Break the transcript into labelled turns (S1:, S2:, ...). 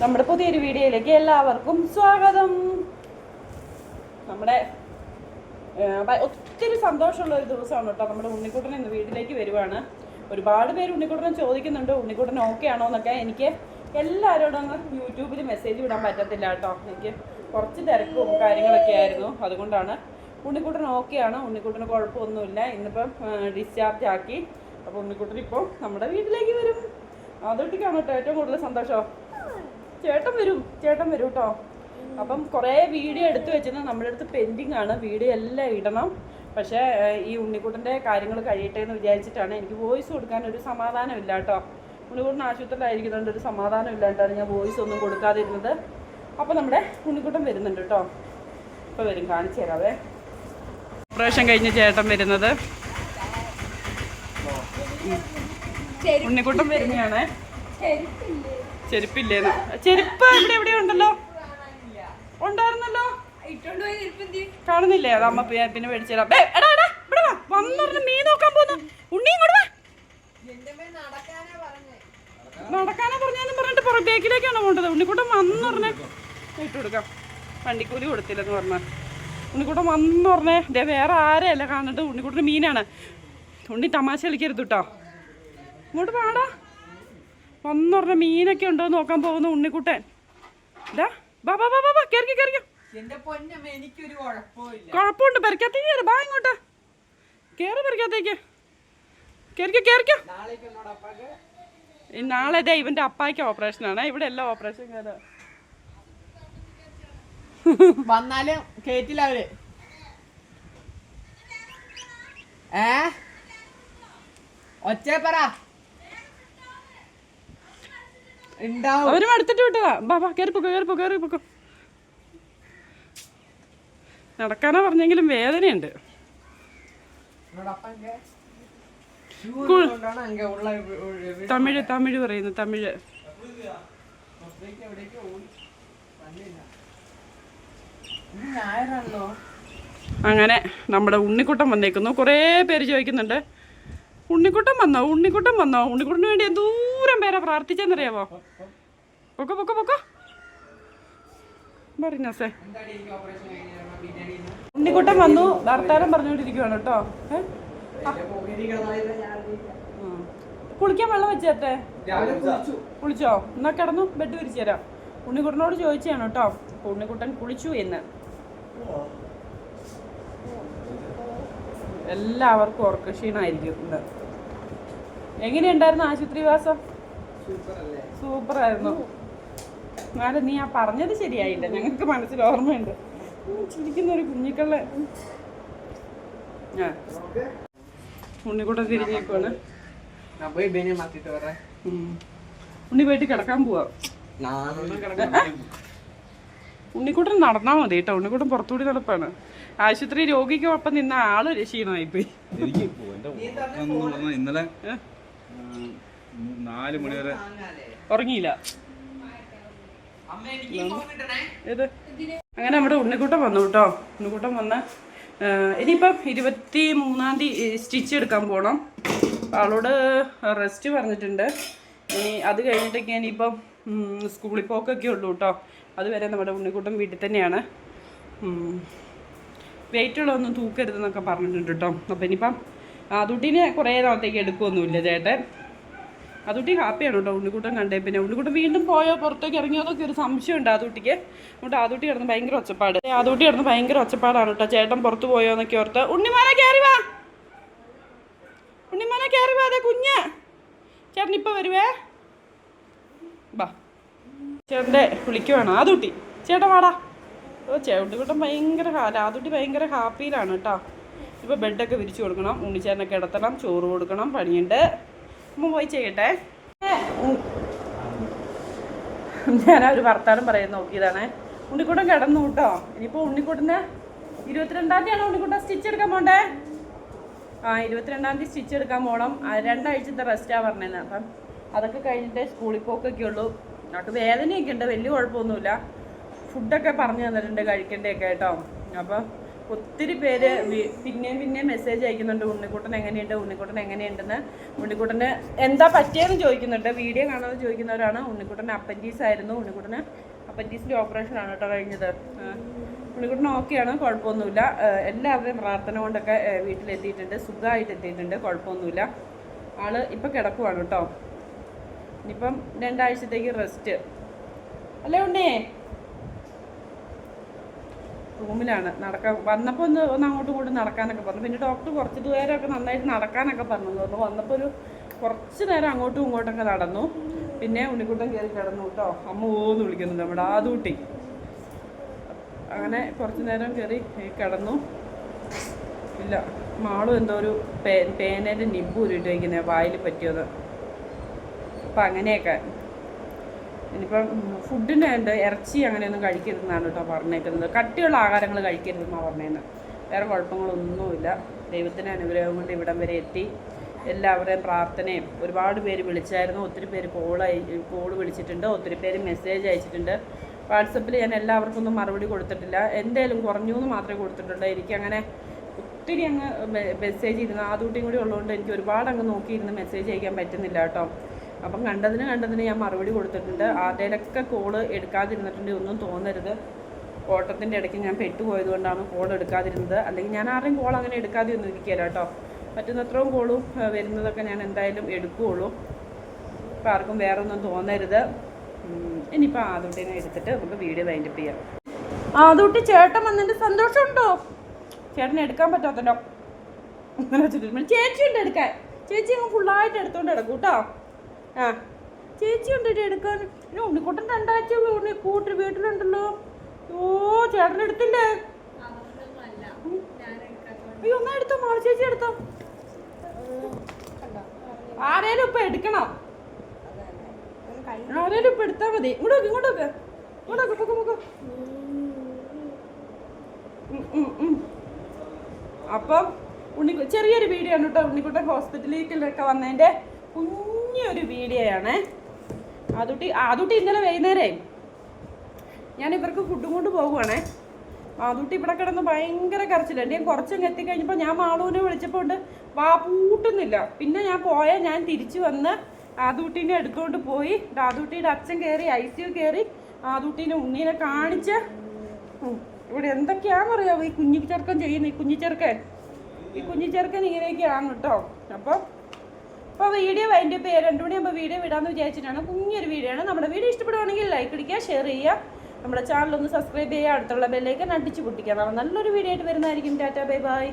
S1: നമ്മുടെ പുതിയൊരു വീഡിയോയിലേക്ക് എല്ലാവർക്കും സ്വാഗതം. നമ്മുടെ ഒത്തിരി സന്തോഷമുള്ള ഒരു ദിവസമാണ് കേട്ടോ. നമ്മുടെ ഉണ്ണിക്കുട്ടൻ ഇന്ന് വീട്ടിലേക്ക് വരുവാണ്. ഒരുപാട് പേര് ഉണ്ണിക്കുട്ടനെ ചോദിക്കുന്നുണ്ട്. ഉണ്ണിക്കുട്ടൻ ഓക്കെ ആണോ എന്നൊക്കെ എനിക്ക് എല്ലാവരോടും അങ്ങ് യൂട്യൂബിൽ മെസ്സേജ് വിടാൻ പറ്റത്തില്ല കേട്ടോ. എനിക്ക് കുറച്ച് തിരക്കും കാര്യങ്ങളൊക്കെ ആയിരുന്നു. അതുകൊണ്ടാണ് ഉണ്ണിക്കുട്ടൻ ആണ്. ഉണ്ണിക്കുട്ടന് കുഴപ്പമൊന്നുമില്ല. ഇന്നിപ്പം ഡിസ്ചാർജ് ആക്കി. അപ്പോൾ ഉണ്ണിക്കുട്ടൻ ഇപ്പോൾ നമ്മുടെ വീട്ടിലേക്ക് വരും. അതൊട്ടിക്കാണ് കേട്ടോ ഏറ്റവും കൂടുതൽ സന്തോഷം. ചേട്ടൻ വരും ചേട്ടൻ വരും കേട്ടോ അപ്പം കുറേ വീഡിയോ എടുത്തു വെച്ചത് നമ്മുടെ അടുത്ത് പെൻഡിങ് ആണ്. വീഡിയോ എല്ലാം ഇടണം. പക്ഷേ ഈ ഉണ്ണിക്കുട്ടന്റെ കാര്യങ്ങൾ കഴിയട്ടെ എന്ന് വിചാരിച്ചിട്ടാണ് എനിക്ക് വോയിസ് കൊടുക്കാൻ ഒരു സമാധാനമില്ല കേട്ടോ ഉണ്ണിക്കുട്ടൻ ആശുപത്രിയിലായിരിക്കുന്നുണ്ട്. ഒരു സമാധാനം ഇല്ലാണ്ടാണ് ഞാൻ വോയിസ് ഒന്നും കൊടുക്കാതിരുന്നത്. അപ്പോൾ നമ്മുടെ ഉണ്ണിക്കുട്ടൻ വരുന്നുണ്ട് കേട്ടോ ഇപ്പോൾ വരും. കാണിച്ചു തരാവേ. ഓപ്പറേഷൻ കഴിഞ്ഞ് ചേട്ടൻ വരുന്നത്. ഉണ്ണിക്കുട്ടൻ വരുന്നതാണേ ചെരുപ്പില്ലേന്ന് ചെരുപ്പ് ഇവിടെ എവിടെ ഉണ്ടല്ലോ? ഉണ്ടായിരുന്നല്ലോ? കാണുന്നില്ലേ? അത് അമ്മ പിന്നെ മേടിച്ചുതരാം. ബേ, എടാ എടാ ഇവിടെ വാ. വന്നറിഞ്ഞ് മീൻ നോക്കാൻ പോന്നു. ഉണ്ണി ഇങ്ങോട്ട് വാ.
S2: നടക്കാനാ പറഞ്ഞേ.
S1: നടക്കാനാ പറഞ്ഞിട്ട് പുറത്തേക്കിലേക്കാണ് പോണ്ടത് ഉണ്ണിക്കുട്ടൻ വന്നു പറഞ്ഞേ ഇട്ട് കൊടുക്കാം. വണ്ടിക്കൂലി കൊടുത്തില്ലെന്ന് പറഞ്ഞ. ഉണ്ണിക്കൂട്ടം വന്നു പറഞ്ഞേ ദേ വേറെ ആരെയല്ല കാണുന്നത്? ഉണ്ണിക്കൂട്ടിന് മീനാണ്. ഉണ്ണി തമാശ കളിക്കരുത് കേട്ടോ. ഇങ്ങോട്ട് പാടാ വന്നു പറഞ്ഞ മീനൊക്കെ ഉണ്ടോ നോക്കാൻ പോകുന്നു ഉണ്ണിക്കുട്ടൻ. ഇതാ ബാ ബാ ബാ ബാ ബാ കുഴപ്പമുണ്ട് പെരക്കത്തേക്ക് കയറി ഇങ്ങോട്ട്. കയറി പെരക്കത്തേക്ക് കയറിക്കോ കയറിക്കോ നാളെ ഇതേ ഇവന്റെ അപ്പായ്ക്ക് ഓപ്പറേഷനാണ് ഇവിടെ എല്ലാം ഓപ്പറേഷൻ കയറി
S2: വന്നാലും കേറ്റില്ല അവർ. ഏ? ഒച്ചേ പറ.
S1: അവരും അടുത്തിട്ട് വിട്ടതാ നടക്കാനാ പറഞ്ഞെങ്കിലും വേദനയുണ്ട്. തമിഴ് തമിഴ് പറയുന്നു തമിഴ്. അങ്ങനെ നമ്മുടെ ഉണ്ണിക്കുട്ടം വന്നേക്കുന്നു. കുറേ പേര് ചോദിക്കുന്നുണ്ട്. ഉണ്ണിക്കുട്ടൻ വന്നോ? ഉണ്ണിക്കുട്ടൻ വന്നോ? ഉണ്ണിക്കുട്ടന് വേണ്ടി ദൂരം പേരെ പ്രാർത്ഥിച്ചെന്നറിയാവോ? പൊക്കോ പൊക്കോ പൊക്കോ. പറഞ്ഞോ
S2: ബിരിയാണി
S1: ഉണ്ണിക്കുട്ടൻ വന്നു. വർത്താനം പറഞ്ഞുകൊണ്ടിരിക്കുവാണ് കേട്ടോ? കുളിക്കാൻ വെള്ളം വെച്ചേട്ടെ?
S2: കുളിച്ചോ.
S1: എന്നാ കിടന്നു. ബെഡ് വിരിച്ചു തരാം ഉണ്ണിക്കുട്ടനോട് ചോദിച്ചാണ് കേട്ടോ. ഉണ്ണിക്കുട്ടൻ കുളിച്ചു എന്ന്. എല്ലാവർക്കും ഓർക്കക്ഷീണായിരിക്കും ഇന്ന്. എങ്ങനെയുണ്ടായിരുന്നു ആശുപത്രിവാസം
S2: സൂപ്പർ
S1: ആയിരുന്നു എന്നാലും നീ ആ പറഞ്ഞത് ശരിയായില്ല. ഞങ്ങൾക്ക് മനസ്സിൽ ഓർമ്മയുണ്ട്. ചിരിക്കുന്ന ഒരു കുഞ്ഞിക്കള്ള ആ. തിരിഞ്ഞേക്കാണ് തിരിഞ്ഞേക്കുവാണ്.
S2: ഞാൻ പോയി ബെനെ മാത്തിട്ട് വരെ.
S1: ഉം. ഉണ്ണി പോയിട്ട് കിടക്കാൻ പോവാ.
S2: ഉണ്ണിക്കൂട്ടം
S1: ഉണ്ണിക്കുട്ടൻ നടന്നാ മതി കേട്ടോ. ഉണ്ണിക്കുട്ടൻ പുറത്തുകൂടി നടപ്പാണ്. ആശുപത്രി രോഗിക്കും ഒപ്പം നിന്ന ആൾ രക്ഷീണമായി പോയി
S3: ഇന്നലെ നാല് മണി വരെ.
S1: ഉറങ്ങിയില്ല. ഏത്? അങ്ങനെ നമ്മുടെ ഉണ്ണിക്കൂട്ടം വന്നു കേട്ടോ. ഉണ്ണിക്കൂട്ടം വന്ന് ഇനിയിപ്പം ഇരുപത്തി മൂന്നാം തീയതി സ്റ്റിച്ച് എടുക്കാൻ പോകണം ആളോട് റെസ്റ്റ് പറഞ്ഞിട്ടുണ്ട്. ഇനി അത് കഴിഞ്ഞിട്ടൊക്കെ ഇനിയിപ്പം സ്കൂളിൽ പോക്കൊക്കെ ഉള്ളൂ കേട്ടോ. അതുവരെ നമ്മുടെ ഉണ്ണിക്കൂട്ടം വീട്ടിൽ തന്നെയാണ്. വെയിറ്റുള്ളതൊന്നും തൂക്കരുതെന്നൊക്കെ പറഞ്ഞിട്ടുണ്ട് കേട്ടോ. അപ്പം ഇനിയിപ്പം അതുട്ടിനെ കുറേ നാളത്തേക്ക് എടുക്കുമൊന്നുമില്ല ചേട്ടൻ. അതുട്ടി ഹാപ്പിയാണ് കേട്ടോ. ഉണ്ണിക്കൂട്ടം കണ്ടേ. പിന്നെ ഉണ്ണിക്കൂട്ടം വീണ്ടും പോയോ? പുറത്തേക്ക് ഇറങ്ങിയോ? എന്നൊക്കെ ഒരു സംശയം സംശയമുണ്ട് ആദൂട്ടിക്ക് അതുകൊണ്ട് ആദൂട്ടി കിടന്ന് ഭയങ്കര ഒച്ചപ്പാട്. ആദൂട്ടി കിടന്ന് ഭയങ്കര ഒച്ചപ്പാടാണ് കേട്ടോ. ചേട്ടൻ പുറത്ത് പോയോ എന്നൊക്കെ ഓർത്ത് ഉണ്ണിമാനെ കയറി വാ. ഉണ്ണിമാനെ കയറി വാ അതെ കുഞ്ഞ്. ചേട്ടൻ ഇപ്പം വരുവേ. ബാ. ചേട്ടന്റെ വിളിക്കുവാണ് ആദൂട്ടി ചേട്ടൻ വാടാ. ഓ ചേട്ടൻ കൂട്ടം ഭയങ്കര ആദൂട്ടി ഭയങ്കര ഹാപ്പിയിലാണ് കേട്ടോ. ഇപ്പോൾ ബെഡൊക്കെ വിരിച്ചു കൊടുക്കണം. ഉണ്ണിച്ചേട്ടനൊക്കെ കിടത്തണം. ചോറ് കൊടുക്കണം. പണിയുണ്ട്. അമ്മ പോയി ചെയ്യട്ടെ. ഞാൻ ഒരു വർത്താനം പറയാൻ നോക്കിയതാണ്. ഉണ്ണിക്കൂട്ടം കിടന്നു കേട്ടോ. ഇനിയിപ്പോൾ ഉണ്ണിക്കൂട്ടിന് ഇരുപത്തിരണ്ടാം തീയതിയാണ് ഉണ്ണിക്കൂട്ടം സ്റ്റിച്ച് എടുക്കാൻ പോണ്ടേ? ആ ഇരുപത്തിരണ്ടാം തീയതി സ്റ്റിച്ച് എടുക്കാൻ പോകണം രണ്ടാഴ്ചത്തെ റെസ്റ്റാണ് പറഞ്ഞത് അപ്പം അതൊക്കെ കഴിഞ്ഞിട്ട് സ്കൂളിൽ പോക്കൊക്കെ ഉള്ളൂ. നമുക്ക് വേദനയൊക്കെ ഉണ്ട്. വലിയ കുഴപ്പമൊന്നുമില്ല. ഫുഡൊക്കെ പറഞ്ഞു തന്നിട്ടുണ്ട് കഴിക്കേണ്ടതൊക്കെ കേട്ടോ അപ്പം ഒത്തിരി പേര് പിന്നെയും പിന്നെയും മെസ്സേജ് അയക്കുന്നുണ്ട് ഉണ്ണിക്കുട്ടൻ എങ്ങനെയുണ്ട് ഉണ്ണിക്കുട്ടൻ എങ്ങനെയുണ്ടെന്ന്. ഉണ്ണിക്കുട്ടന് എന്താ പറ്റിയെന്ന് ചോദിക്കുന്നുണ്ട്. വീഡിയോ കാണാതെ ചോദിക്കുന്നവരാണ്. ഉണ്ണിക്കുട്ടൻ അപ്പൻഡീസ് ആയിരുന്നു. ഉണ്ണിക്കുട്ടന് അപ്പൻഡീസിന്റെ ഓപ്പറേഷൻ ആണ് കേട്ടോ കഴിഞ്ഞത്. ഉണ്ണിക്കുട്ടൻ ഓക്കെയാണ് കുഴപ്പമൊന്നുമില്ല. എല്ലാവരുടെയും പ്രാർത്ഥന കൊണ്ടൊക്കെ വീട്ടിലെത്തിയിട്ടുണ്ട്. സുഖമായിട്ട് എത്തിയിട്ടുണ്ട്. കുഴപ്പമൊന്നുമില്ല. ആൾ ഇപ്പം കിടക്കുവാണ് കേട്ടോ. ഇനിയിപ്പം രണ്ടാഴ്ചത്തേക്ക് റെസ്റ്റ് അല്ലേ ഉണ്ണേ? റൂമിലാണ് നടക്കാൻ വന്നപ്പോൾ ഒന്ന് ഒന്ന് അങ്ങോട്ടും ഇങ്ങോട്ടും നടക്കാനൊക്കെ പറഞ്ഞു. പിന്നെ ഡോക്ടർ കുറച്ച് ദൂരമൊക്കെ നന്നായിട്ട് നടക്കാനൊക്കെ പറഞ്ഞു. തോന്നുന്നു വന്നപ്പോൾ ഒരു കുറച്ച് നേരം അങ്ങോട്ടും ഇങ്ങോട്ടൊക്കെ നടന്നു. പിന്നെ ഉണ്ണിക്കുട്ടൻ കയറി കിടന്നു കേട്ടോ. അമ്മ ഓന്ന് വിളിക്കുന്നു നമ്മുടെ ആദൂട്ടി. അങ്ങനെ കുറച്ച് നേരം കയറി കിടന്നു. ഇല്ല മാളും എന്തോ ഒരു പേ പേനയുടെ നിബ് ഊരിട്ട് വയ്ക്കുന്നത് വായിൽ പറ്റിയത്. അപ്പം അങ്ങനെയൊക്കെ ഇനിയിപ്പം ഫുഡിന് ഉണ്ട് ഇറച്ചി അങ്ങനെയൊന്നും കഴിക്കരുതെന്നാണ് കേട്ടോ പറഞ്ഞേക്കുന്നത്. കട്ടിയുള്ള ആഹാരങ്ങൾ കഴിക്കരുതെന്നാണ് പറഞ്ഞേക്കുന്നത്. വേറെ കുഴപ്പങ്ങളൊന്നുമില്ല. ദൈവത്തിന്റെ അനുഗ്രഹം കൊണ്ട് ഇവിടം വരെ എത്തി. എല്ലാവരുടെയും പ്രാർത്ഥനയും ഒരുപാട് പേര് വിളിച്ചായിരുന്നു. ഒത്തിരി പേര് കോൾ കോൾ വിളിച്ചിട്ടുണ്ട്. ഒത്തിരി പേര് മെസ്സേജ് അയച്ചിട്ടുണ്ട്. വാട്സപ്പിൽ ഞാൻ എല്ലാവർക്കും ഒന്നും മറുപടി കൊടുത്തിട്ടില്ല. എന്തേലും കുറഞ്ഞു എന്ന് മാത്രമേ കൊടുത്തിട്ടുള്ളൂ. എനിക്കങ്ങനെ ഒത്തിരി അങ്ങ് മെസ്സേജ് ഇരുന്ന് ആദ്യകൂട്ടിയും കൂടി ഉള്ളതുകൊണ്ട് എനിക്ക് ഒരുപാട് അങ്ങ് നോക്കിയിരുന്ന് മെസ്സേജ് അയക്കാൻ പറ്റുന്നില്ല കേട്ടോ. അപ്പം കണ്ടതിന് കണ്ടതിന് ഞാൻ മറുപടി കൊടുത്തിട്ടുണ്ട്. ആരുടെയിലൊക്കെ കോൾ എടുക്കാതിരുന്നിട്ടുണ്ട് ഒന്നും തോന്നരുത്. ഓട്ടത്തിന്റെ ഇടയ്ക്ക് ഞാൻ പെട്ടുപോയത് കൊണ്ടാണ് കോൾ എടുക്കാതിരുന്നത്. അല്ലെങ്കിൽ ഞാൻ ആരെയും കോൾ അങ്ങനെ എടുക്കാതെ ഒന്നും ഇരിക്കുകയില്ല കേട്ടോ. പറ്റുന്നത്രയും കോളും വരുന്നതൊക്കെ ഞാൻ എന്തായാലും എടുക്കുകയുള്ളൂ. അപ്പോൾ ആർക്കും വേറെ ഒന്നും തോന്നരുത് ഇനിയിപ്പോൾ ആദൂട്ടിനെ എടുത്തിട്ട് നമുക്ക് വീഡിയോ വൈൻഡപ്പ് ചെയ്യാം. ആദൂട്ടി ചേട്ടൻ വന്നിട്ട് സന്തോഷമുണ്ടോ? ചേട്ടനെ എടുക്കാൻ പറ്റാത്തല്ലോ. ചേച്ചി ഉണ്ട് എടുക്കാൻ. ചേച്ചി അങ്ങ് ഫുള്ളായിട്ട് എടുത്തോണ്ട് കിടക്കും കേട്ടോ ആ. ചേച്ചി ഉണ്ട് എടുക്കാൻ. പിന്നെ ഉണ്ണിക്കുട്ടൻ രണ്ടാഴ്ച ഉണ്ണി കൂട്ടി വീട്ടിലുണ്ടല്ലോ. ഓ ചേട്ടൻ എടുത്തില്ലേ? അയ്യോ ഒന്നാ എടുത്തോ? മാള ചേച്ചി എടുത്തോ? ആരേലും ഇപ്പൊ എടുക്കണം. ആരേലും ഇപ്പൊ എടുത്താ മതി. ഇങ്ങോട്ട് ഇങ്ങോട്ട് ഇങ്ങോട്ട് പൊക്കോ പൊക്കോ. അപ്പം ഉണ്ണി ചെറിയൊരു വീഡിയോ ആണ് കേട്ടോ. ഉണ്ണിക്കുട്ടൻ ഹോസ്പിറ്റലിലേക്കൊക്കെ വന്നതിന്റെ. കുഞ്ഞൊരു വീഡിയോ ആണ് അതുട്ടി അതുട്ടി ഇന്നലെ വൈകുന്നേരേ. ഞാൻ ഇവർക്ക് ഫുഡും കൊണ്ട് പോകുവാണേ. അതുട്ടി ഇവിടെ കിടന്ന് ഭയങ്കര കരച്ചിലുണ്ട്. ഞാൻ കുറച്ചങ്ങ് എത്തിക്കഴിഞ്ഞപ്പോൾ ഞാൻ മാളൂനെ വിളിച്ചപ്പോൾ ഉണ്ട് വാ പൂട്ടുന്നില്ല. പിന്നെ ഞാൻ പോയാൽ ഞാൻ തിരിച്ചു വന്ന് ആദൂട്ടീനെ എടുത്തുകൊണ്ട് പോയി. ആദൂട്ടിയുടെ അച്ഛൻ കയറി ഐ സി യു കയറി ആദൂട്ടീനെ ഉണ്ണീനെ കാണിച്ച്. ഇവിടെ എന്തൊക്കെയാണെന്നറിയാമോ ഈ കുഞ്ഞി ചെറുക്കൻ ചെയ്യുന്നത് ഈ കുഞ്ഞിച്ചെറുക്കൻ? ഈ കുഞ്ഞിച്ചെറുക്കൻ ഇങ്ങനെയൊക്കെയാണ് കേട്ടോ. അപ്പം അപ്പോൾ വീഡിയോ അതിന്റെ പേര് രണ്ടു മണിയാകുമ്പോൾ വീഡിയോ വിടാമെന്ന് വിചാരിച്ചിട്ടാണ് കുഞ്ഞൊരു വീഡിയോ ആണ്. നമ്മുടെ വീഡിയോ ഇഷ്ടപ്പെടുവാണെങ്കിൽ ലൈക്ക് അടിക്കുക ഷെയർ ചെയ്യുക. നമ്മുടെ ചാനൽ ഒന്ന് സബ്സ്ക്രൈബ് ചെയ്യുക അടുത്തുള്ള ബെല്ലേക്ക് അടിച്ചു പൊട്ടിക്കുക. നല്ലൊരു വീഡിയോ ആയിട്ട് വരുന്നതായിരിക്കും. Tata bye bye